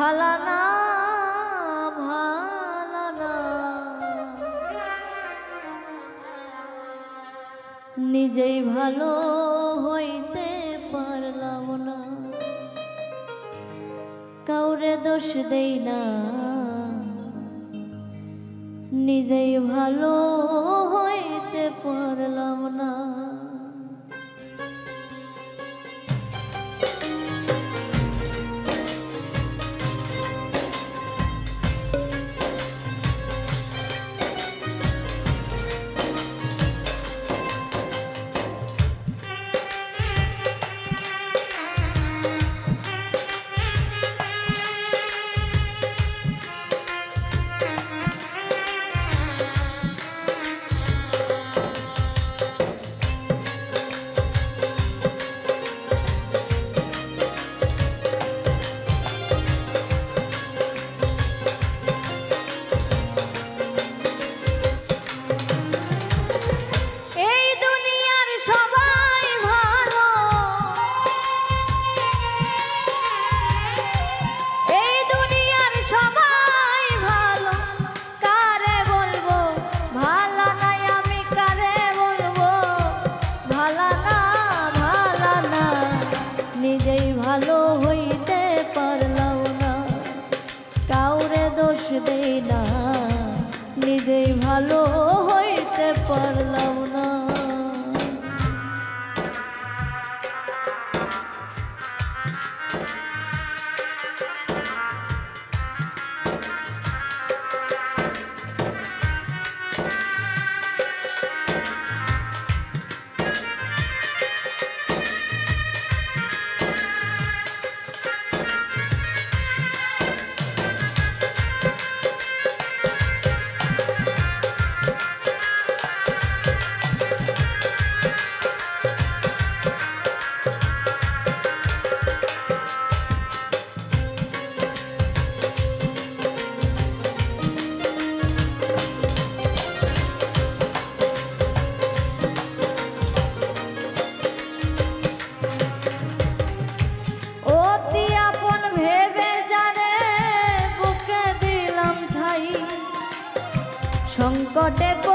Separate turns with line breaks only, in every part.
ভালা না নিজেই ভালো হইতে পারলাম না। কাউরে দোষ দেই না। নিজেই ভালো হইতে পারলাম না। দেয় না। নিজেই ভালো হইতে পারে। got a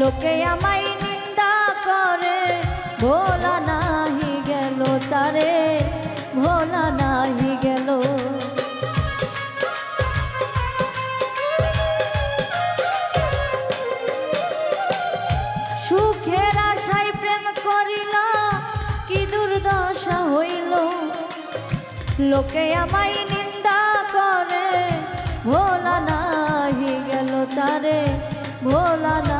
লোকে আমায় নিন্দা করে, ভোলা নাহি গেল তারে, ভোলা নাহি গেল। সুখের আশায় প্রেম করিল, কি দুর্দশা হইল। লোকে আমায় নিন্দা করে, ভোলা নাহি গেল তারে, ভোলা না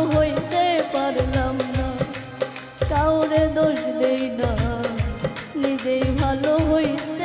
হইতে পারলাম না। কাউরে দোষ দেই না। নিজেই ভালো হইতে